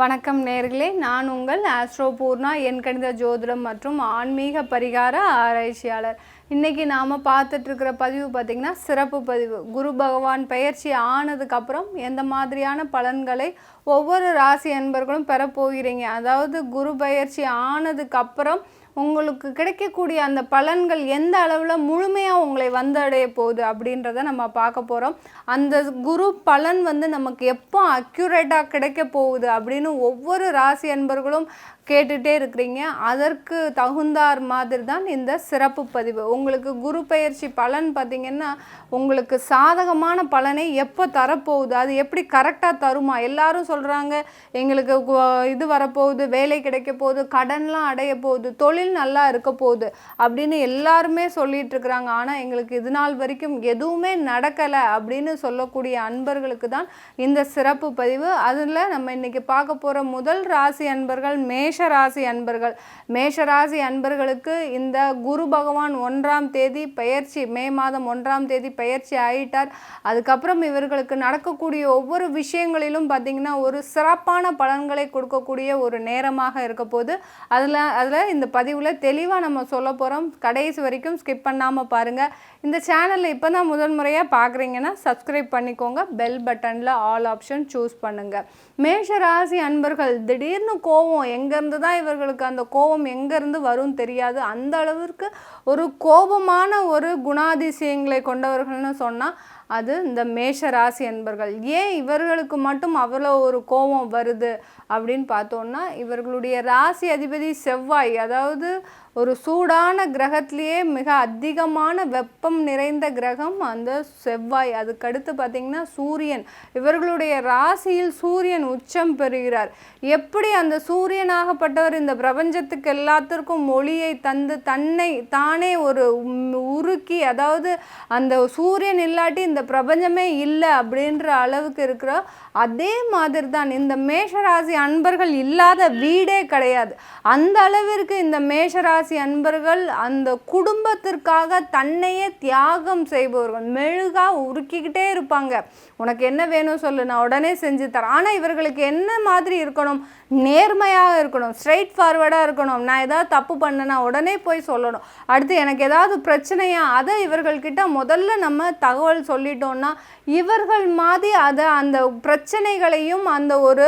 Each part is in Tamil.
வணக்கம் நேர்களே. நான் உங்கள் ஆஸ்ட்ரோபூர்ணா என் கணித ஜோதிடம் மற்றும் ஆன்மீக பரிகார ஆராய்ச்சியாளர். இன்றைக்கி நாம் பார்த்துட்ருக்கிற பதிவு பார்த்திங்கன்னா சிறப்பு பதிவு. குரு பகவான் பயிற்சி ஆனதுக்கப்புறம் எந்த மாதிரியான பலன்களை ஒவ்வொரு ராசி அன்பர்களும் பெற போகிறீங்க? அதாவது குரு பயிற்சி ஆனதுக்கப்புறம் உங்களுக்கு கிடைக்கக்கூடிய அந்த பலன்கள் எந்த அளவில் முழுமையாக உங்களை வந்தடைய போகுது அப்படின்றத நம்ம பார்க்க போகிறோம் அந்த குரு பலன் வந்து நமக்கு எப்போ அக்யூரேட்டாக கிடைக்க போகுது அப்படின்னு ஒவ்வொரு ராசி அன்பர்களும் கேட்டுகிட்டே இருக்கிறீங்க. அதற்கு தகுந்தார் மாதிரி தான் இந்த சிறப்பு பதிவு. உங்களுக்கு குரு பயிற்சி பலன் பார்த்திங்கன்னா உங்களுக்கு சாதகமான பலனை எப்போ தரப்போகுது? அது எப்படி கரெக்டாக தருமா? எல்லாரும் சொல்கிறாங்க எங்களுக்கு இது வரப்போகுது வேலை கிடைக்க போகுது கடன்லாம் அடைய போகுது தொழில் நல்லா இருக்க போகுது அப்படின்னு எல்லாருமே சொல்லிட்டு இருக்கிறாங்க. ஆனால் எங்களுக்கு இது நாள் வரைக்கும் எதுவுமே நடக்கலை அப்படின்னு சொல்லக்கூடிய அன்பர்களுக்கு தான் இந்த சிறப்பு பதிவு. அதில் நம்ம இன்னைக்கு பார்க்க போகிற முதல் ராசி அன்பர்கள் மேஷ ராசி அன்பர்கள். மேஷ ராசி அன்பர்களுக்கு இந்த குரு பகவான் ஒன்றாம் தேதி பயிற்சி மே மாதம் ஒன்றாம் தேதி பயிற்சி ஆயிட்டார். அதுக்கப்புறம் இவர்களுக்கு நடக்கக்கூடிய ஒவ்வொரு விஷயங்களிலும் பார்த்திங்கன்னா ஒரு சிறப்பான பலன்களை கொடுக்கக்கூடிய ஒரு நேரமாக இருக்க போது அதில் அதில் இந்த பதிவில் தெளிவாக நம்ம சொல்ல போகிறோம். கடைசி வரைக்கும் ஸ்கிப் பண்ணாமல் பாருங்கள் இந்த சேனலில் இப்போ தான் முதல் முறையாக பார்க்குறீங்கன்னா சப்ஸ்கிரைப் பண்ணிக்கோங்க. பெல் பட்டனில் ஆல் ஆப்ஷன் சூஸ் பண்ணுங்கள் மேஷ ராசி அன்பர்கள் திடீர்னு கோவம். எங்கேருந்து தான் இவர்களுக்கு அந்த கோவம் எங்கேருந்து வரும் தெரியாது. அந்த அளவிற்கு ஒரு கோபமான ஒரு குணாதிசயங்களை கொண்டவர்கள்னு சொன்னால் அது இந்த மேஷ ராசி என்பர்கள். ஏன் இவர்களுக்கு மட்டும் அவ்வளோ ஒரு கோபம் வருது அப்படின்னு பார்த்தோன்னா இவர்களுடைய ராசி அதிபதி செவ்வாய் அதாவது ஒரு சூடான கிரகத்திலேயே மிக அதிகமான வெப்பம் நிறைந்த கிரகம் அந்த செவ்வாய். அதுக்கடுத்து பார்த்திங்கன்னா சூரியன். இவர்களுடைய ராசியில் சூரியன் உச்சம் பெறுகிறார். எப்படி அந்த சூரியனாகப்பட்டவர் இந்த பிரபஞ்சத்துக்கு எல்லாத்திற்கும் ஒளியை தந்து தன்னை தானே ஒரு உருக்கி அதாவது அந்த சூரியன் இல்லாட்டி இந்த பிரபஞ்சமே இல்லை அப்படின்ற அளவுக்கு இருக்கிற அதே மாதிரி தான் இந்த மேஷராசி அன்பர்கள் இல்லாத வீடே கிடையாது. அந்த அளவிற்கு இந்த மேஷராசி அன்பர்கள் அந்த குடும்பத்திற்காக தன்னையே தியாகம் செய்பவர்கள். மெழுகாக உருக்கிக்கிட்டே இருப்பாங்க. உனக்கு என்ன வேணும் சொல்லு நான் உடனே செஞ்சு தரேன். ஆனால் இவர்களுக்கு என்ன மாதிரி இருக்கணும்? நேர்மையாக இருக்கணும் ஸ்ட்ரைட் ஃபார்வர்டாக இருக்கணும். நான் ஏதாவது தப்பு பண்ணேன்னா உடனே போய் சொல்லணும். அடுத்து எனக்கு ஏதாவது பிரச்சனையா அதை இவர்கள்கிட்ட முதல்ல நம்ம தகவல் சொல்லிட்டோம்னா இவர்கள் மாதிரி அதை அந்த பிரச்சனைகளையும் அந்த ஒரு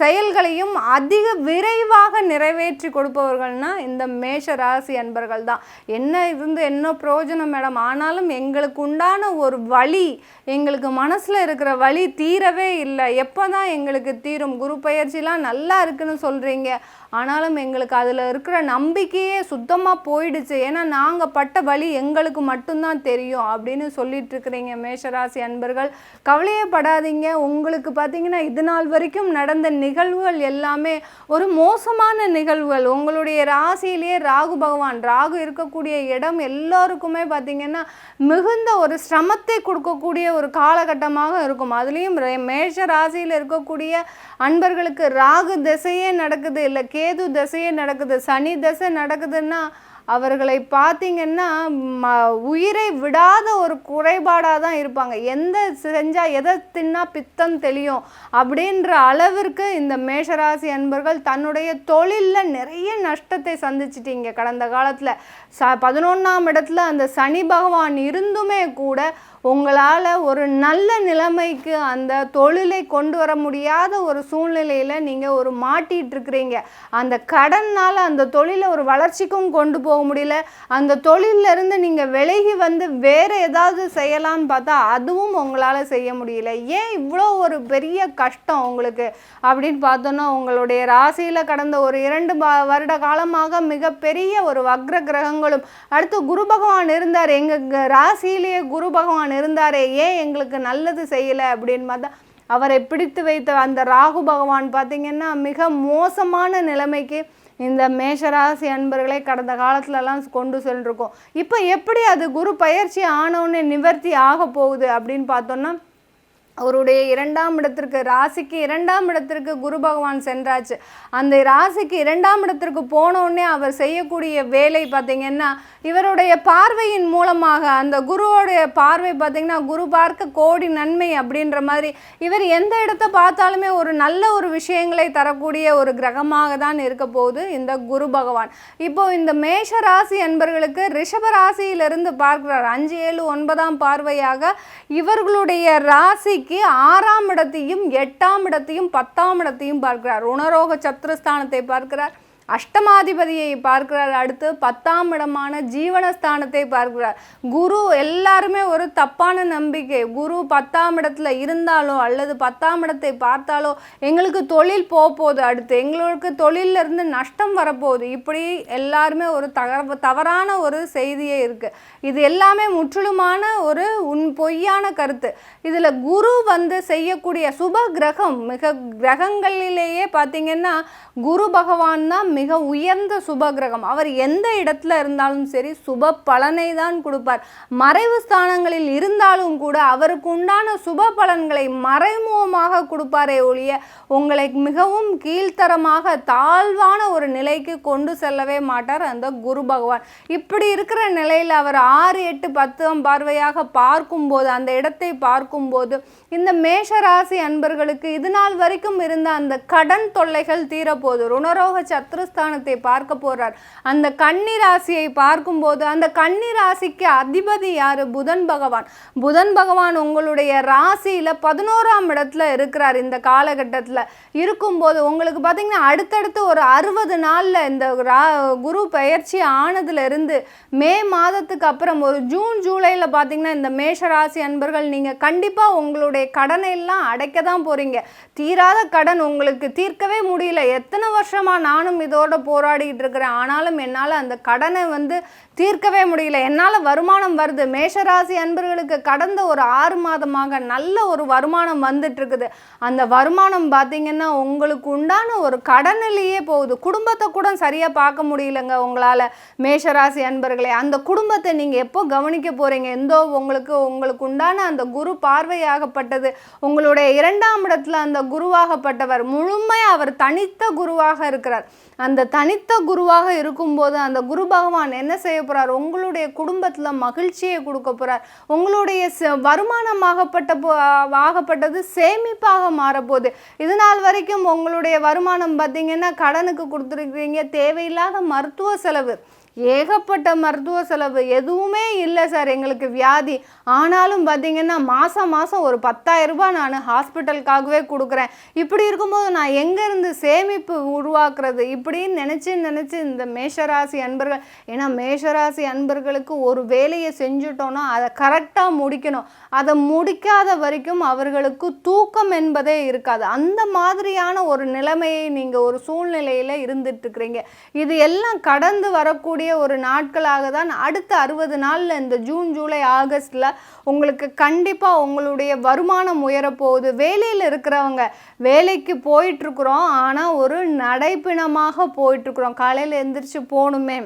செயல்களையும் அதிக விரைவாக நிறைவேற்றி கொடுப்பவர்கள்னா இந்த மேஷ ராசி அன்பர்கள் தான். என்ன இருந்து என்ன பிரயோஜனம் மேடம்? ஆனாலும் எங்களுக்கு உண்டான ஒரு வழி எங்களுக்கு மனசில் இருக்கிற வழி தீரவே இல்லை. எப்போ தான் எங்களுக்கு தீரும்? குரு பயிற்சிலாம் நல்லா இருக்குன்னு சொல்கிறீங்க ஆனாலும் எங்களுக்கு அதில் இருக்கிற நம்பிக்கையே சுத்தமாக போயிடுச்சு. ஏன்னா நாங்கள் பட்ட வழி எங்களுக்கு மட்டும்தான் தெரியும் அப்படின்னு சொல்லிட்டு இருக்கிறீங்க மேஷராசி அன்பர்கள். கவலையே படாதீங்க. உங்களுக்கு பார்த்தீங்கன்னா இது நாள் வரைக்கும் நடந்த நிகழ்வுகள் எல்லாமே ஒரு மோசமான நிகழ்வுகள். உங்களுடைய ராசியிலேயே ராகு பகவான் ராகு இருக்கக்கூடிய இடம் எல்லாருக்குமே பார்த்தீங்கன்னா மிகுந்த ஒரு சிரமத்தை கொடுக்கக்கூடிய ஒரு காலகட்டமாக இருக்கும். அதுலேயும் மேஷ ராசியில் இருக்கக்கூடிய அன்பர்களுக்கு ராகு திசையே நடக்குது. இல்லை கேது தசையே நடக்குது சனி தசை நடக்குதுன்னா அவர்களை பார்த்தீங்கன்னா ம உயிரை விடாத ஒரு குறைபாடாக தான் இருப்பாங்க. எந்த செஞ்சால் எதை தின்னா பித்தம் தெளியும் அப்படின்ற அளவிற்கு இந்த மேஷராசி அன்பர்கள் தன்னுடைய தொழிலில் நிறைய நஷ்டத்தை சந்திச்சிட்டீங்க கடந்த காலத்தில் ச பதினொன்றாம் இடத்துல அந்த சனி பகவான் இருந்துமே கூட உங்களால் ஒரு நல்ல நிலைமைக்கு அந்த தொழிலை கொண்டு வர முடியாத ஒரு சூழ்நிலையில் நீங்கள் ஒரு மாட்டிகிட்ருக்குறீங்க அந்த கடனால் அந்த தொழிலை ஒரு வளர்ச்சிக்கும் கொண்டு போக முடியல. அந்த தொழிலிருந்து இருந்து நீங்கள் விலகி வந்து வேறு ஏதாவது செய்யலான்னு பார்த்தா அதுவும் உங்களால் செய்ய முடியல. ஏன் இவ்வளோ ஒரு பெரிய கஷ்டம் உங்களுக்கு? அப்படின்னு பார்த்தோன்னா உங்களுடைய ராசியில் கடந்த ஒரு இரண்டு வருட காலமாக மிகப்பெரிய ஒரு வக்ர கிரகங்களும் அடுத்து குரு பகவான் இருந்தார். எங்கள் ராசியிலேயே குரு பகவான் இருந்தாரே ஏன் எங்களுக்கு நல்லது செய்யலை அப்படின்னு பார்த்தா அவரை பிடித்து வைத்த அந்த ராகு பகவான் பார்த்தீங்கன்னா மிக மோசமான நிலைமைக்கு இந்த மேஷராசி அன்பர்களை கடந்த காலத்துலலாம் கொண்டு சென்றிருக்கோம். இப்போ எப்படி அது குரு பயிற்சி ஆனவுடனே நிவர்த்தி ஆக போகுது அப்படின்னு பார்த்தோன்னா அவருடைய இரண்டாம் இடத்திற்கு ராசிக்கு இரண்டாம் இடத்திற்கு குரு பகவான் சென்றாச்சு. அந்த ராசிக்கு இரண்டாம் இடத்திற்கு போனோடனே அவர் செய்யக்கூடிய வேலை பார்த்தீங்கன்னா இவருடைய பார்வையின் மூலமாக அந்த குருவோடைய பார்வை பார்த்தீங்கன்னா குரு பார்க்க கோடி நன்மை அப்படின்ற மாதிரி இவர் எந்த இடத்த பார்த்தாலுமே ஒரு நல்ல ஒரு விஷயங்களை தரக்கூடிய ஒரு கிரகமாக தான் இருக்க போகுது இந்த குரு பகவான். இப்போது இந்த மேஷ ராசி என்பர்களுக்கு ரிஷப ராசியிலிருந்து பார்க்கிறார். அஞ்சு ஏழு ஒன்பதாம் பார்வையாக இவர்களுடைய ராசிக்கு ஆறாம் இடத்தையும் எட்டாம் இடத்தையும் பத்தாம் இடத்தையும் பார்க்கிறார். உணரோக சத்ருஸ்தானத்தை பார்க்கிறார். அஷ்டமாதிபதியை பார்க்கிறார். அடுத்து பத்தாம் இடமான ஜீவனஸ்தானத்தை பார்க்கிறார். குரு எல்லாருமே ஒரு தப்பான நம்பிக்கை. குரு பத்தாம் இடத்துல இருந்தாலோ அல்லது பத்தாம் இடத்தை பார்த்தாலோ எங்களுக்கு தொழில் போக போகுது அடுத்து எங்களுக்கு தொழிலில் இருந்து நஷ்டம் வரப்போகுது. இப்படி எல்லாருமே ஒரு தகவ தவறான ஒரு செய்தியே இருக்குது இது எல்லாமே முற்றிலுமான ஒரு உன் பொய்யான கருத்து. இதில் குரு வந்து செய்யக்கூடிய சுப கிரகம் மிக கிரகங்களிலேயே பார்த்தீங்கன்னா குரு பகவான் தான் மிக உயர்ந்த சுப கிரகம் அவர் எந்த இடத்துல இருந்தாலும் சரி சுப பலனை தான் கொடுப்பார். மறைவு ஸ்தானங்களில் இருந்தாலும் கூட அவருக்கு உண்டான சுப பலன்களை மறைமுகமாக கொடுப்பாரே ஒழிய உங்களை மிகவும் கீழ்த்தரமாக தாழ்வான ஒரு நிலைக்கு கொண்டு செல்லவே மாட்டார் அந்த குரு பகவான். இப்படி இருக்கிற நிலையில் அவர் ஆறு எட்டு பத்தாம் பார்வையாக பார்க்கும்போது அந்த இடத்தை பார்க்கும்போது இந்த மேஷராசி அன்பர்களுக்கு இது நாள் வரைக்கும் இருந்த அந்த கடன் தொல்லைகள் தீரப்போகுது ருணரோக சத்ரு சத்ருஸ்தானத்தை பார்க்க போகிறார் அந்த கன்னி ராசியை பார்க்கும்போது அந்த கன்னி ராசிக்கு அதிபதி யாரு? புதன் பகவான். புதன் பகவான் உங்களுடைய ராசியில பதினோராம் இடத்துல இருக்கிறார் இந்த காலகட்டத்தில். இருக்கும்போது உங்களுக்கு பார்த்தீங்கன்னா அடுத்தடுத்து ஒரு அறுபது நாளில் இந்த ரா குரு பயிற்சி ஆனதுல இருந்து மே மாதத்துக்கு அப்புறம் ஒரு ஜூன் ஜூலையில் பார்த்தீங்கன்னா இந்த மேஷ ராசி அன்பர்கள் நீங்கள் கண்டிப்பாக உங்களுடைய கடனை எல்லாம் அடைக்க தான் போகிறீங்க தீராத கடன் உங்களுக்கு தீர்க்கவே முடியல. எத்தனை வருஷமாக நானும் இதோட போராடிக்கிட்டு இருக்கிறேன். ஆனாலும் என்னால் அந்த கடனை வந்து தீர்க்கவே முடியல. என்னால் வருமானம் வருது. மேஷராசி அன்பர்களுக்கு கடந்த ஒரு ஆறு மாதமாக நல்ல ஒரு வருமானம் வந்துட்டுருக்குது. அந்த வருமானம் பார்த்தீங்கன்னா உங்களுக்கு உண்டான ஒரு கடனிலேயே போகுது. குடும்பத்தை கூட சரியாக பார்க்க முடியலங்க உங்களால் மேஷராசி அன்பர்களே. அந்த குடும்பத்தை நீங்கள் எப்போ கவனிக்க போகிறீங்க எந்தோ உங்களுக்கு உங்களுக்கு உண்டான அந்த குரு பார்வையாகப்பட்டது. உங்களுடைய இரண்டாம் இடத்துல அந்த குருவாகப்பட்டவர். முழுமையாக அவர் தனித்த குருவாக இருக்கிறார். அந்த தனித்த குருவாக இருக்கும்போது அந்த குரு பகவான் என்ன செய்ய போகிறார் உங்களுடைய குடும்பத்தில் மகிழ்ச்சியை கொடுக்க போகிறார் உங்களுடைய ச- வருமானமாகப்பட்ட போ- ஆகப்பட்டது சேமிப்பாக மாறப்போகுது. இது நாள் வரைக்கும் உங்களுடைய வருமானம் பார்த்தீங்கன்னா கடனுக்கு கொடுத்துருக்கீங்க தேவையில்லாத மருத்துவ செலவு. ஏகப்பட்ட மருத்துவ செலவு எதுவுமே இல்லை சார் எங்களுக்கு வியாதி. ஆனாலும் பார்த்தீங்கன்னா மாதம் மாதம் ஒரு பத்தாயிரம் ரூபாய் நான் ஹாஸ்பிட்டலுக்காகவே கொடுக்குறேன். இப்படி இருக்கும்போது நான் எங்கேருந்து சேமிப்பு உருவாக்குறது? இப்படின்னு நினச்சி நினச்சி இந்த மேஷராசி அன்பர்கள் ஏன்னா மேஷராசி அன்பர்களுக்கு ஒரு வேலையை செஞ்சுட்டோன்னா அதை கரெக்டாக முடிக்கணும். அதை முடிக்காத வரைக்கும் அவர்களுக்கு தூக்கம் என்பதே இருக்காது. அந்த மாதிரியான ஒரு நிலைமையை நீங்கள் ஒரு சூழ்நிலையில் இருந்துட்டு இருக்கிறீங்க. இது எல்லாம் கடந்து வரக்கூடிய ஒரு நாட்களாக தான் அடுத்த அறுபது நாளில் இந்த ஜூன் ஜூலை ஆகஸ்டில் உங்களுக்கு கண்டிப்பாக உங்களுடைய வருமானம் உயரப்போகுது. வேலையில் இருக்கிறவங்க வேலைக்கு போயிட்டுருக்குறோம் ஆனால் ஒரு நடைப்பிணமாக போயிட்டுருக்குறோம் காலையில் எந்திரிச்சு போகணுமே.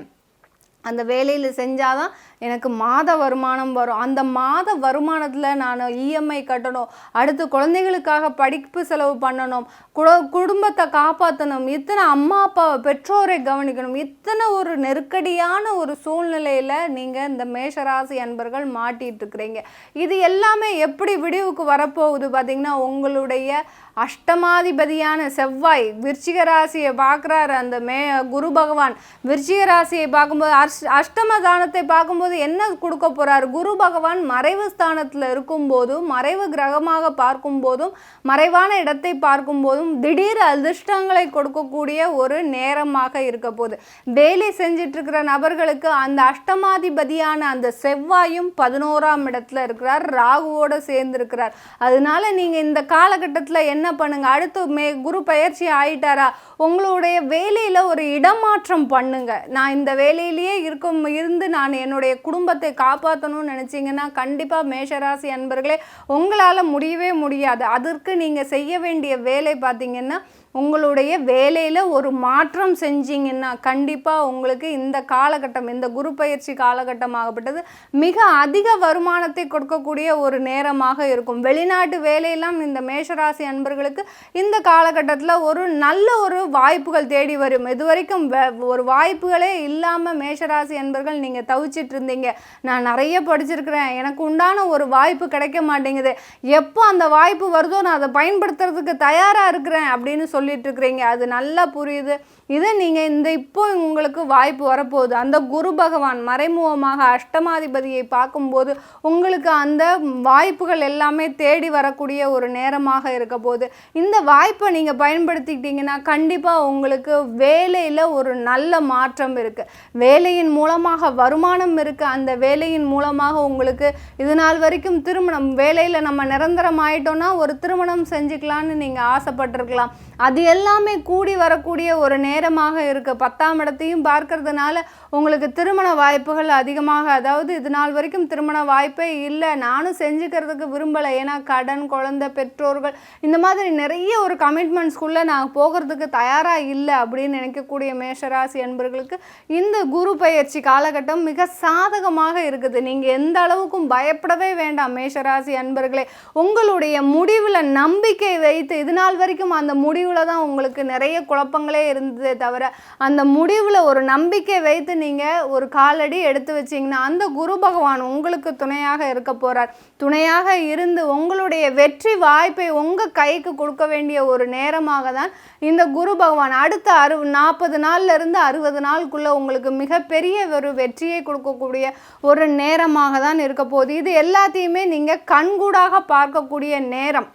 அந்த வேலையில் செஞ்சால் தான் எனக்கு மாத வருமானம் வரும். அந்த மாத வருமானத்தில் நான் இஎம்ஐ கட்டணும். அடுத்து குழந்தைகளுக்காக படிப்பு செலவு பண்ணணும். குட குடும்பத்தை காப்பாற்றணும் இத்தனை அம்மா அப்பா பெற்றோரை கவனிக்கணும். இத்தனை ஒரு நெருக்கடியான ஒரு சூழ்நிலையில் நீங்கள் இந்த மேஷராசி அன்பர்கள் மாட்டிட்டு இருக்கிறீங்க இது எல்லாமே எப்படி விடிவுக்கு வரப்போகுது பார்த்திங்கன்னா உங்களுடைய அஷ்டமாதிபதியான செவ்வாய் விருச்சிக ராசியை பார்க்குறாரு அந்த மே குரு பகவான். விருச்சிக ராசியை பார்க்கும்போது அஷ் அஷ்டம தானத்தை பார்க்கும்போது என்ன கொடுக்க போகிறார் குரு பகவான் மறைவு ஸ்தானத்தில் இருக்கும்போதும் மறைவு கிரகமாக பார்க்கும்போதும் மறைவான இடத்தை பார்க்கும்போதும் திடீர் அதிர்ஷ்டங்களை கொடுக்கக்கூடிய ஒரு நேரமாக இருக்க போகுது. வேலை செஞ்சிட்ருக்கிற நபர்களுக்கு அந்த அஷ்டமாதிபதியான அந்த செவ்வாயும் பதினோராம் இடத்துல இருக்கிறார். ராகுவோடு சேர்ந்திருக்கிறார். அதனால நீங்கள் இந்த காலகட்டத்தில் என்ன பண்ணுங்க? அடுத்து மே குரு பயிற்சி ஆயிட்டாரா? உங்களுடைய வேலையில் ஒரு இடமாற்றம் பண்ணுங்க. நான் இந்த வேலையிலேயே இருக்கும் இருந்து நான் என்னுடைய குடும்பத்தை காப்பாற்றணும்னு நினச்சிங்கன்னா கண்டிப்பாக மேஷராசி அன்பர்களே உங்களால் முடியவே முடியாது. அதற்கு நீங்கள் செய்ய வேண்டிய வேலை பார்த்தீங்கன்னா உங்களுடைய வேலையில் ஒரு மாற்றம் செஞ்சீங்கன்னா கண்டிப்பாக உங்களுக்கு இந்த காலகட்டம் இந்த குரு பயிற்சி காலகட்டமாகப்பட்டது மிக அதிக வருமானத்தை கொடுக்கக்கூடிய ஒரு நேரமாக இருக்கும். வெளிநாட்டு வேலையெல்லாம் இந்த மேஷராசி அன்பர்களுக்கு இந்த காலகட்டத்தில் ஒரு நல்ல ஒரு வாய்ப்புகள் தேடி வரும். இது வரைக்கும் வே- ஒரு வாய்ப்புகளே இல்லாமல் மேஷராசி அன்பர்கள் நீங்கள் தவிச்சிட்டு இருந்தீங்க. நான் நிறைய படிச்சிருக்கிறேன். எனக்கு உண்டான ஒரு வாய்ப்பு கிடைக்க மாட்டேங்குது. எப்போ அந்த வாய்ப்பு வருதோ நான் அதை பயன்படுத்துறதுக்கு தயாராக இருக்கிறேன் அப்படின்னு சொல்லிட்டு இருக்கிறீங்க அது நல்லா புரியுது. இதை நீங்கள் இந்த இப்போ உங்களுக்கு வாய்ப்பு வரப்போகுது. அந்த குரு பகவான் மறைமுகமாக அஷ்டமாதிபதியை பார்க்கும்போது உங்களுக்கு அந்த வாய்ப்புகள் எல்லாமே தேடி வரக்கூடிய ஒரு நேரமாக இருக்க போகுது. இந்த வாய்ப்பை நீங்கள் பயன்படுத்திக்கிட்டீங்கன்னா கண்டிப்பாக உங்களுக்கு வேலையில் ஒரு நல்ல மாற்றம் இருக்குது வேலையின் மூலமாக வருமானம் இருக்குது அந்த வேலையின் மூலமாக உங்களுக்கு இது நாள் வரைக்கும் திருமணம் வேலையில் நம்ம நிரந்தரம் ஆயிட்டோம்னா ஒரு திருமணம் செஞ்சுக்கலான்னு நீங்கள் ஆசைப்பட்டிருக்கலாம். அது எல்லாமே கூடி வரக்கூடிய ஒரு நேரமாக இருக்குது பத்தாம் இடத்தையும் பார்க்கறதுனால உங்களுக்கு திருமண வாய்ப்புகள் அதிகமாக. அதாவது இது நாள் வரைக்கும் திருமண வாய்ப்பே இல்லை. நானும் செஞ்சுக்கிறதுக்கு விரும்பலை. ஏன்னா கடன் குழந்தை பெற்றோர்கள் இந்த மாதிரி நிறைய ஒரு கமிட்மெண்ட்ஸ்குள்ளே நான் போகிறதுக்கு தயாராக இல்லை அப்படின்னு நினைக்கக்கூடிய மேஷராசி அன்பர்களுக்கு இந்த குரு பயிற்சி காலகட்டம் மிக சாதகமாக இருக்குது. நீங்கள் எந்த அளவுக்கும் பயப்படவே வேண்டாம் மேஷராசி அன்பர்களே. உங்களுடைய முடிவில் நம்பிக்கை வைத்து இது நாள் வரைக்கும் அந்த முடிவில் தான் உங்களுக்கு நிறைய குழப்பங்களே இருந்ததே தவிர அந்த முடிவில் ஒரு நம்பிக்கை வைத்து நீங்கள் ஒரு காலடி எடுத்து வச்சீங்கன்னா அந்த குரு பகவான் உங்களுக்கு துணையாக இருக்க போகிறார் துணையாக இருந்து உங்களுடைய வெற்றி வாய்ப்பை உங்கள் கைக்கு கொடுக்க வேண்டிய ஒரு நேரமாக தான் இந்த குரு பகவான். அடுத்த அறு நாற்பது நாள்ல இருந்து அறுபது நாளுக்குள்ளே உங்களுக்கு மிகப்பெரிய ஒரு வெற்றியை கொடுக்கக்கூடிய ஒரு நேரமாக தான் இருக்க போகுது. இது எல்லாத்தையுமே நீங்கள் கண்கூடாக பார்க்கக்கூடிய நேரம்.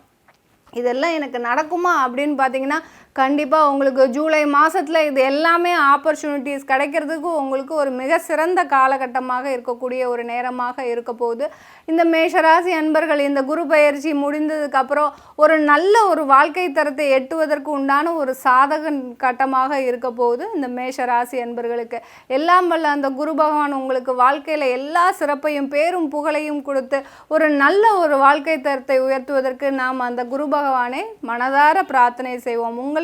இதெல்லாம் எனக்கு நடக்குமா அப்படின்னு பார்த்தீங்கன்னா கண்டிப்பாக உங்களுக்கு ஜூலை மாதத்தில் இது எல்லாமே ஆப்பர்ச்சுனிட்டிஸ் கிடைக்கிறதுக்கு உங்களுக்கு ஒரு மிக சிறந்த காலகட்டமாக இருக்கக்கூடிய ஒரு நேரமாக இருக்க போகுது. இந்த மேஷராசி அன்பர்கள் இந்த குரு பயிற்சி முடிந்ததுக்கப்புறம் ஒரு நல்ல ஒரு வாழ்க்கை தரத்தை எட்டுவதற்கு உண்டான ஒரு சாதக கட்டமாக இருக்க போகுது இந்த மேஷராசி அன்பர்களுக்கு. எல்லாம் வல்ல அந்த குரு பகவான் உங்களுக்கு வாழ்க்கையில் எல்லா சிறப்பையும் பேரும் புகழையும் கொடுத்து ஒரு நல்ல ஒரு வாழ்க்கை தரத்தை உயர்த்துவதற்கு நாம் அந்த குரு பகவானை மனதார பிரார்த்தனை செய்வோம்.